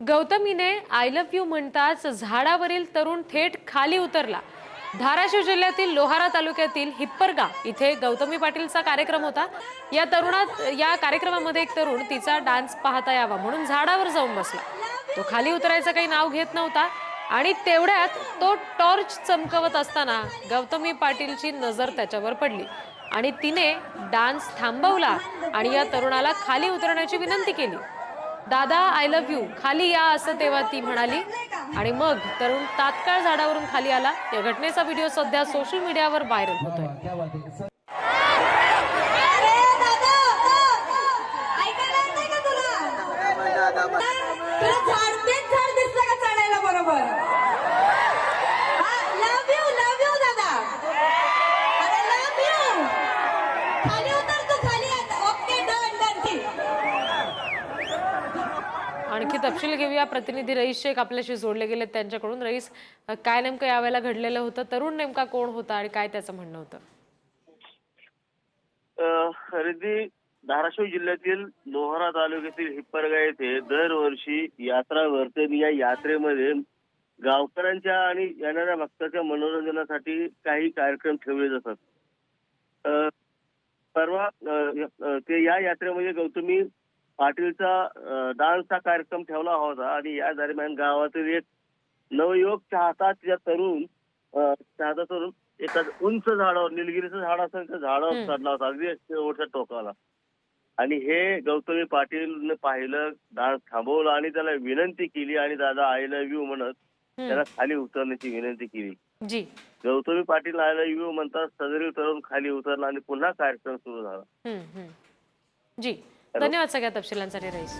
गौतमीने I love you म्हणताच झाडावरील तरुण थेट खाली उतरला. धाराशिव जिल्ह्यातील लोहारा तालुक्यातील हिप्परगा इथे गौतमी पाटीलचा कार्यक्रम होता. या तरुणात या कार्यक्रमामध्ये एक तरुण तिचा डान्स पाहता यावा म्हणून झाडावर जाऊन बसला. तो खाली उतरायचं काही नाव घेत नव्हता आणि तेवढ्यात तो टॉर्च चमकवत असताना गौतमी पाटीलची नजर त्याच्यावर पडली आणि तिने डान्स थांबवला आणि या तरुणाला खाली उतरण्याची विनंती केली. दादा आय लव्ह यू खाली या असं तेव्हा ती म्हणाली. आणि मग तरुण तात्काळ झाडावरून खाली आला. या घटनेचा व्हिडिओ सध्या सोशल मीडियावर व्हायरल होतोय. तुला तुला झाड तेच झाड दिसलं का चढायला बरोबर लव यू लव यू दादा अरे लव यू खाली उतर तू खाली ओके डन डन ठीक आणखी तपशील घेऊया. प्रतिनिधी रईस शेख आपल्याशी जोडले गेले त्यांच्याकडून. रईस काय नेमकं यावेळेला घडलेलं होतं? तरुण नेमका कोण होता आणि काय त्याचं म्हणणं होतं? खरेदी धाराशिव जिल्ह्यातील लोहारा तालुक्यातील हिप्परगा येथे दरवर्षी यात्रा भरते. या यात्रेमध्ये गावकऱ्यांच्या आणि येणाऱ्या भक्ताच्या मनोरंजनासाठी काही कार्यक्रम ठेवले जातात. परवा ते या यात्रेमध्ये गौतमी पाटीलचा डान्सचा कार्यक्रम ठेवला होता आणि या दरम्यान गावातील एक नवयुवक चाहता तिचा तरुण चाहता तरुण एका उंच झाडावर निलगिरीचं झाड असेल त्या झाडावर. चढला होता अगदी शेवटच्या टोकाला. आणि हे गौतमी पाटीलने पाहिलं डान्स थांबवला आणि त्याला विनंती केली आणि दादा आय लव्ह यू म्हणत त्याला खाली उतरण्याची विनंती केली. Gautami Patil I love you म्हणतात सदरील तरुण खाली उतरला आणि पुन्हा कार्यक्रम सुरू झाला. जी. धन्यवाद सगळ्या तपशिलांसाठी रईस.